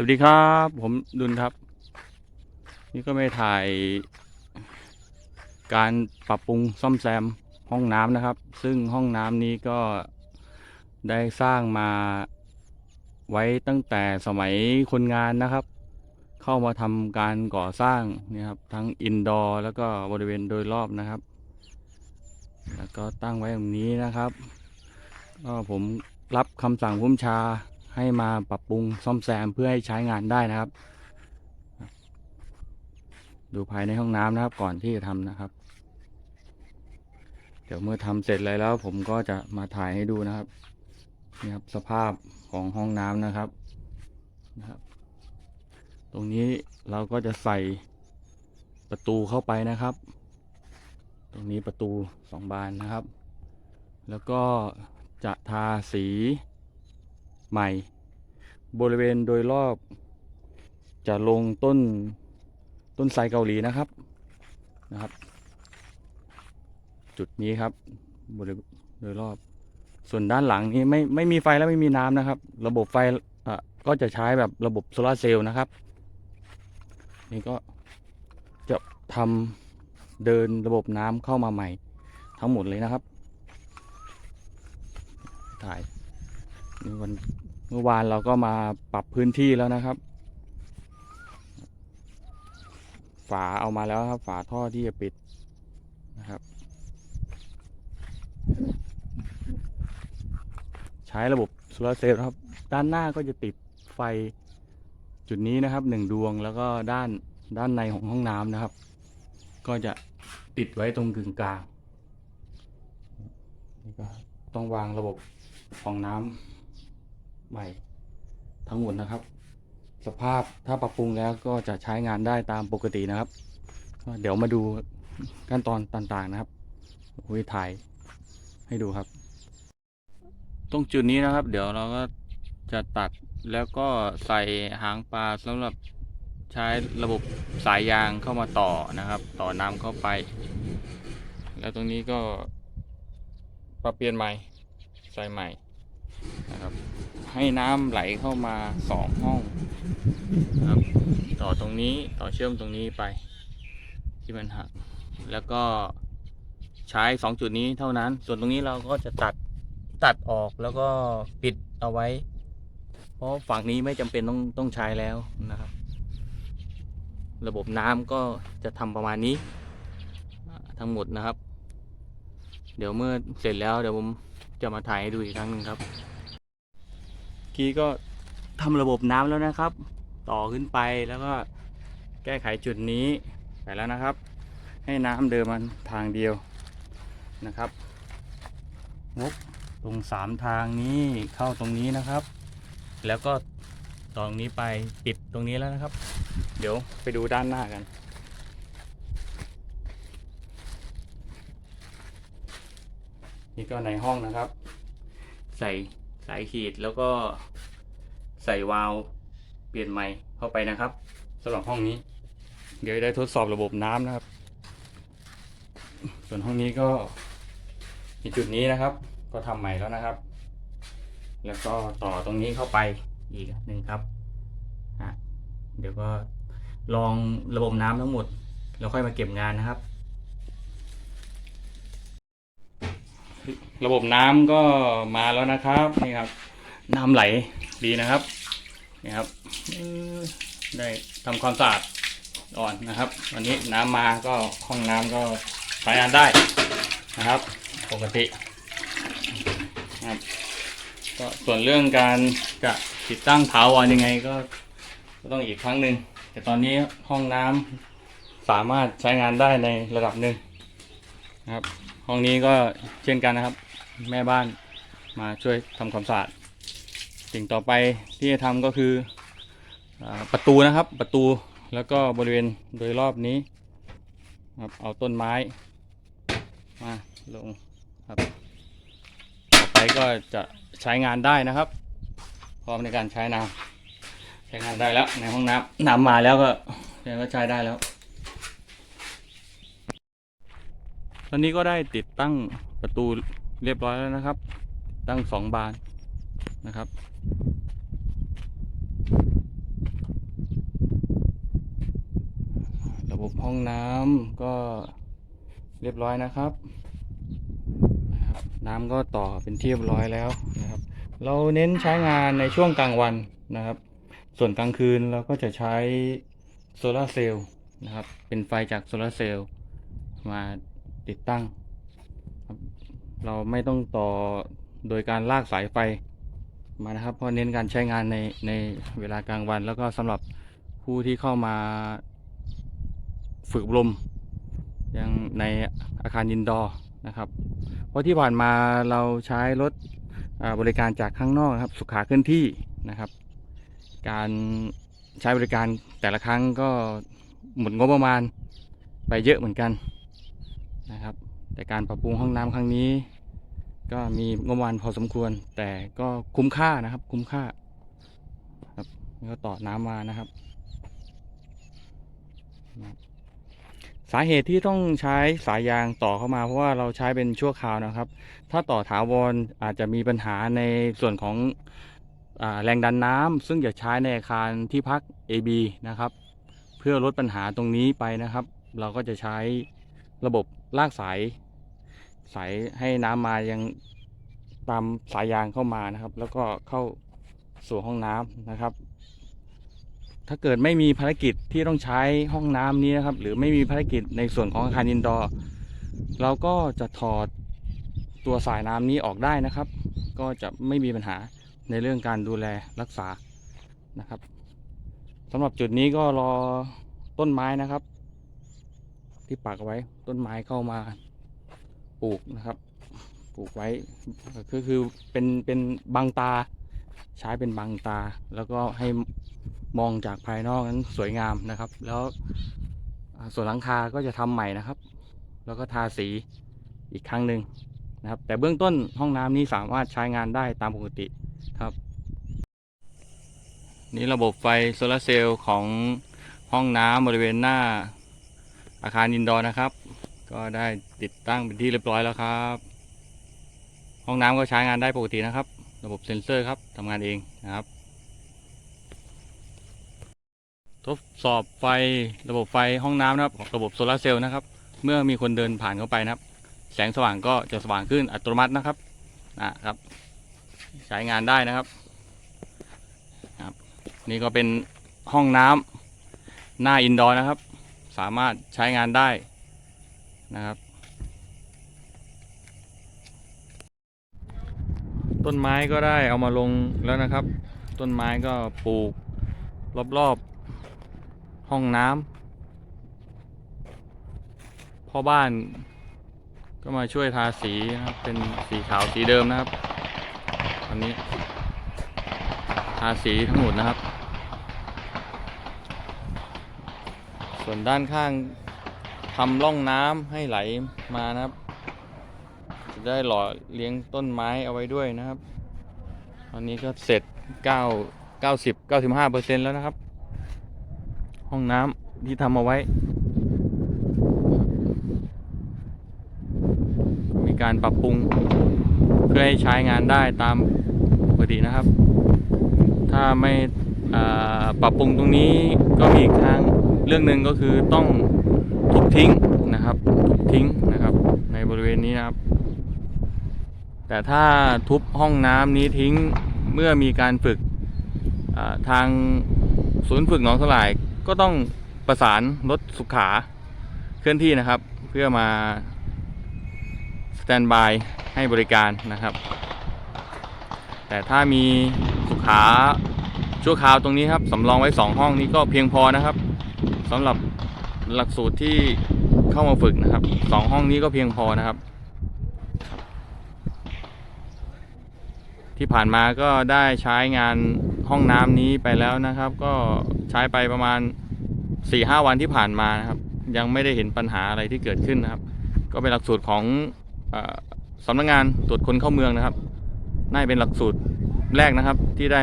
สวัสดีครับ ผมดุลครับ นี่ก็ไม่ถ่าย การปรับปรุงซ่อมแซมห้องน้ำนะครับ ซึ่งห้องน้ำนี้ก็ได้สร้างมาไว้ตั้งแต่สมัยคนงานนะครับ เข้ามาทำการก่อสร้างนี่ครับ ทั้งอินดอร์แล้วก็บริเวณโดยรอบนะครับ แล้วก็ตั้งไว้ตรงนี้นะครับก็ผมรับคำสั่งผู้บัญชา ให้มาปรับปรุงซ่อมแซมเพื่อให้ใช้งานได้นะครับ ดูภายในห้องน้ำนะครับก่อนที่จะทำนะครับ เดี๋ยวเมื่อทำเสร็จเลยแล้ว ผมก็จะมาถ่ายให้ดูนะครับนี่ครับสภาพของห้องน้ำนะครับนะครับ ตรงนี้เราก็จะใส่ประตูเข้าไปนะครับ ตรงนี้ประตูสองบานนะครับ แล้วก็จะทาสี ใหม่ บริเวณโดยรอบ จะลงต้นต้นไทรเกาหลีนะครับนะครับ จุดนี้ครับบริเวณโดยรอบ ส่วนด้านหลังนี้ไม่ไม่มีไฟและไม่มีน้ำนะครับ ระบบไฟอะก็จะใช้แบบระบบโซลาเซลล์นะครับ นี่ก็จะทำเดินระบบน้ำเข้ามาใหม่ ทั้งหมดเลยนะครับ ถ่าย วันเมื่อวานเราก็มาปรับพื้นที่แล้วนะครับ ฝาเอามาแล้วครับ ฝาท่อที่จะปิดนะครับ ใช้ระบบโซลาร์เซลล์ครับ ด้านหน้าก็จะติดไฟจุดนี้นะครับหนึ่งดวงแล้วก็ด้านด้านในของห้องน้ำนะครับ ก็จะติดไว้ตรงกึ่งกลางนี่ก็ต้องวางระบบฟองน้ำ ใหม่ทั้งหมดนะครับ สภาพถ้าปรับปรุงแล้วก็จะใช้งานได้ตามปกตินะครับ เดี๋ยวมาดูขั้นตอนต่างๆนะครับคุยถ่ายให้ดูครับ ตรงจุดนี้นะครับ เดี๋ยวเราก็จะตัดแล้วก็ใส่หางปลาสำหรับใช้ระบบสายยางเข้ามาต่อนะครับ ต่อน้ำเข้าไป แล้วตรงนี้ก็ปรับเปลี่ยนใหม่ใส่ใหม่นะครับ ให้น้ำไหลเข้ามาสองห้องนะครับ ต่อตรงนี้ต่อเชื่อมตรงนี้ไป ที่มันหัก แล้วก็ใช้สองจุดนี้เท่านั้น ส่วนตรงนี้เราก็จะตัดตัดออกแล้วก็ปิดเอาไว้ เพราะฝั่งนี้ไม่จำเป็นต้องต้องใช้แล้วนะครับ ระบบน้ำก็จะทำประมาณนี้ ทั้งหมดนะครับ เดี๋ยวเมื่อเสร็จแล้วเดี๋ยวผมจะมาถ่ายให้ดูอีกครั้งหนึ่งครับ กี้ก็ทำระบบน้ำแล้วนะครับ ต่อขึ้นไปแล้วก็แก้ไขจุดนี้ไปแล้วนะครับ ให้น้ำเดินมันทางเดียวนะครับงบตรงสามทางนี้เข้าตรงนี้นะครับ แล้วก็ตรงนี้ไปปิดตรงนี้แล้วนะครับ เดี๋ยวไปดูด้านหน้ากัน นี่ก็ในห้องนะครับ ใส่ สายขีดแล้วก็ใส่วาล์วเปลี่ยนใหม่เข้าไปนะครับสำหรับห้องนี้ เดี๋ยวได้ทดสอบระบบน้ำนะครับ ส่วนห้องนี้ก็มีจุดนี้นะครับ ก็ทำใหม่แล้วนะครับ แล้วก็ต่อตรงนี้เข้าไปอีกหนึ่งครับเดี๋ยวก็ลองระบบน้ำทั้งหมด แล้วค่อยมาเก็บงานนะครับ ระบบน้ำก็มาแล้วนะครับนี่ครับ น้ำไหลดีนะครับนี่ครับได้ทำความสะอาดอ่อนนะครับวันนี้น้ำมาก็ห้องน้ำก็ใช้งานได้นะครับปกตินะครับก็ส่วนเรื่องการจะติดตั้งถาวรยังไงก็ก็ต้องอีกครั้งหนึ่งแต่ตอนนี้ห้องน้ำสามารถใช้งานได้ในระดับหนึ่งนะครับ ห้องนี้ก็เช่นกันนะครับ แม่บ้านมาช่วยทำความสะอาดสิ่งต่อไปที่จะทำก็คืออประตูนะครับประตูแล้วก็บริเวณโดยรอบนี้ครับเอาต้นไม้มาลงครับต่อไปก็จะใช้งานได้นะครับ พร้อมในการใช้น้ำใช้งานได้แล้วในห้องน้ำน้ำมาแล้วก็ก็ใช้ได้แล้ว ตอนนี้ก็ได้ติดตั้งประตูเรียบร้อยแล้วนะครับ ตั้งสองบานนะครับ ระบบห้องน้ำก็เรียบร้อยนะครับ น้ำก็ต่อเป็นที่เรียบร้อยแล้วนะครับ เราเน้นใช้งานในช่วงกลางวันนะครับ ส่วนกลางคืนเราก็จะใช้โซลาเซลล์นะครับ เป็นไฟจากโซลาเซลล์มา ติดตั้ง เราไม่ต้องต่อโดยการลากสายไฟมานะครับ เพราะเน้นการใช้งานในในเวลากลางวัน แล้วก็สำหรับผู้ที่เข้ามาฝึกอบรมยังในอาคารยินดอร์นะครับ เพราะที่ผ่านมาเราใช้รถบริการจากข้างนอกนะครับ สุขาเคลื่อนที่นะครับ การใช้บริการแต่ละครั้งก็หมดงบประมาณไปเยอะเหมือนกัน นะครับ แต่การปรับปรุงห้องน้ำครั้งนี้ ก็มีงบประมาณพอสมควร แต่ก็คุ้มค่านะครับ คุ้มค่าครับแล้วก็ต่อน้ำมานะครับ สาเหตุที่ต้องใช้สายยางต่อเข้ามา เพราะว่าเราใช้เป็นชั่วคราวนะครับ ถ้าต่อถาวรอาจจะมีปัญหาในส่วนของอแรงดันน้ำซึ่งจะใช้ในอาคารที่พัก AB นะครับ เพื่อลดปัญหาตรงนี้ไปนะครับ เราก็จะใช้ ระบบลากสาย สายให้น้ำมายังตามสายยางเข้ามานะครับ แล้วก็เข้าสู่ห้องน้ำนะครับ ถ้าเกิดไม่มีภารกิจที่ต้องใช้ห้องน้ำนี้นะครับ หรือไม่มีภารกิจในส่วนของอาคารอินดอร์เราก็จะถอดตัวสายน้ำนี้ออกได้นะครับ ก็จะไม่มีปัญหาในเรื่องการดูแลรักษานะครับสำหรับจุดนี้ก็รอต้นไม้นะครับ ที่ปักไว้ต้นไม้เข้ามาปลูกนะครับ ปลูกไว้ก็คือเป็นเป็นบังตา ใช้เป็นบังตา แล้วก็ให้มองจากภายนอกนั้นสวยงามนะครับ แล้วส่วนหลังคาก็จะทำใหม่นะครับ แล้วก็ทาสีอีกครั้งหนึ่งนะครับ แต่เบื้องต้นห้องน้ำนี้สามารถใช้งานได้ตามปกติครับ นี่ระบบไฟโซลาเซลล์ของห้องน้ำบริเวณหน้า อาคารอินดอร์นะครับ ก็ได้ติดตั้งเป็นที่เรียบร้อยแล้วครับ ห้องน้ำก็ใช้งานได้ปกตินะครับ ระบบเซ็นเซอร์ครับทำงานเองนะครับ ทดสอบไฟระบบไฟห้องน้ำนะครับของระบบโซลาเซลล์นะครับ เมื่อมีคนเดินผ่านเข้าไปนะครับ แสงสว่างก็จะสว่างขึ้นอัตโนมัตินะครับนะครับ ใช้งานได้นะครับครับ นี่ก็เป็นห้องน้ำหน้าอินดอร์นะครับ สามารถใช้งานได้นะครับ ต้นไม้ก็ได้เอามาลงแล้วนะครับ ต้นไม้ก็ปลูกรอบๆห้องน้ำพ่อบ้านก็มาช่วยทาสีนะครับ เป็นสีขาวสีเดิมนะครับ ตอนนี้ ทาสีทั้งหมดนะครับ ส่วนด้านข้างทำร่องน้ำให้ไหลมานะครับ จะได้หล่อเลี้ยงต้นไม้เอาไว้ด้วยนะครับ ตอนนี้ก็เสร็จ 9 90 95เปอร์เซ็นต์แล้วนะครับ ห้องน้ำที่ทำเอาไว้ มีการปรับปรุงเพื่อให้ใช้งานได้ตามปกตินะครับ ถ้าไม่ปรับปรุงตรงนี้ก็มีอีกทาง เรื่องหนึ่งก็คือต้องทุบทิ้งนะครับทุบทิ้งนะครับ ในบริเวณนี้นะครับ แต่ถ้าทุบห้องน้ำนี้ทิ้งเมื่อมีการฝึกทางศูนย์ฝึกหนองสลายก็ต้องประสานรถสุขาเคลื่อนที่นะครับ เพื่อมาสแตนบายให้บริการนะครับ แต่ถ้ามีสุขาชั่วคราวตรงนี้ครับสำรองไว้ 2 ห้องนี้ก็เพียงพอนะครับ สำหรับหลักสูตรที่เข้ามาฝึกนะครับสองห้องนี้ก็เพียงพอนะครับ ที่ผ่านมาก็ได้ใช้งานห้องน้ำนี้ไปแล้วนะครับ ก็ใช้ไปประมาณ4-5วันที่ผ่านมานะครับ ยังไม่ได้เห็นปัญหาอะไรที่เกิดขึ้นนะครับ ก็เป็นหลักสูตรของออสำนักงานตรวจคนเข้าเมืองนะครับน่าจะเป็นหลักสูตรแรกนะครับที่ได้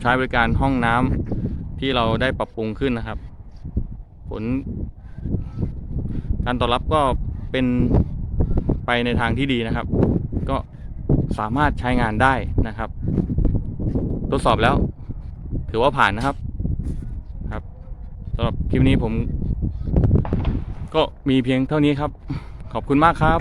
ใช้บริการห้องน้ำที่เราได้ปรับปรุงขึ้นนะครับ ผล การตอบรับก็เป็นไปในทางที่ดีนะครับ ก็สามารถใช้งานได้นะครับ ทดสอบแล้ว ถือว่าผ่านนะครับครับสำหรับคลิปนี้ผม ก็มีเพียงเท่านี้ครับ ขอบคุณมากครับ